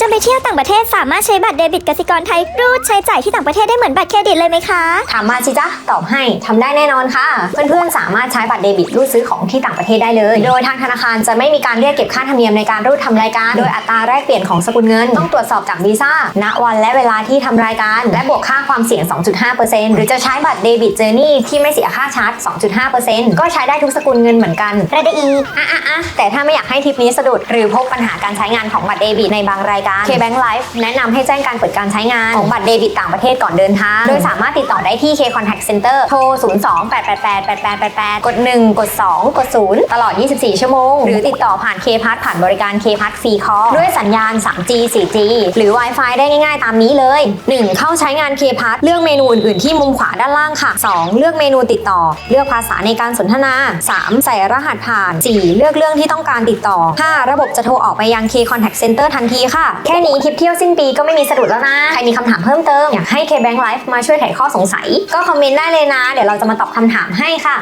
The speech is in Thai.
จะไปเที่ยวต่างประเทศสามารถใช้บัตรเดบิตกสิกรไทยรูดใช้จ่ายที่ต่างประเทศได้เหมือนบัตรเครดิตเลยไหมคะ ถามมาสิจ๊ะตอบให้ทำได้แน่นอนค่ะ เพื่อนๆ สามารถใช้บัตรเดบิตรูดซื้อของที่ต่างประเทศได้เลย โดยทางธนาคารจะไม่มีการเรียกเก็บค่าธรรมเนียมในการรูดทำรายการ โดยอัตราแลกเปลี่ยนของสกุลเงิน ต้องตรวจสอบจากวีซ่าณวันและเวลาที่ทำรายการ และบวกค่าความเสี่ยง 2.5%หรือจะใช้บัตรเดบิตเจอร์นี่ที่ไม่เสียค่าชาร์จ 2.5%ก็ใช้ได้ทุกสกุลเงินเหมือนกันระดอีอะอะอะแต่ถ้าไม่อยากให้ทริปนี้สะดุดหรือพบปัญหาการใช้งานของบัตรเดบิตในบางรายการ KBank Life แนะนำให้แจ้งการเปิดการใช้งานของบัตรเดบิตต่างประเทศก่อนเดินทาง โดยสามารถติดต่อได้ที่ K Contact Center โทร 02 888 8888 กด 1 กด 2 กด 0 ตลอด 24 ชั่วโมง หรือติดต่อผ่าน K p a s ผ่านบริการ K p a s ฟรีคอด้วยสัญญาณ 3G 4G หรือ Wi-Fi ได้ง่ายๆ ตามนี้เลย 1. เข้าใช้งาน K p a s เลือกเมนูอื่นๆที่มุมขวาด้านล่างค่ะ 2. เลือกเมนูติดต่อ เลือกภาษาในการสนทนา 3. ใส่รหัสผ่าน 4. เลือกเรื่องที่ต้องการติดต่อ 5. ระบบจะโทรออกไปยัง K Contact Center ทันทีค่ะแค่นี้ทริปเที่ยวสิ้นปีก็ไม่มีสะดุดแล้วนะ ใครมีคำถามเพิ่มเติม อยากให้ K Bank Life มาช่วยไขข้อสงสัย ก็คอมเมนต์ได้เลยนะ เดี๋ยวเราจะมาตอบคำถามให้ค่ะ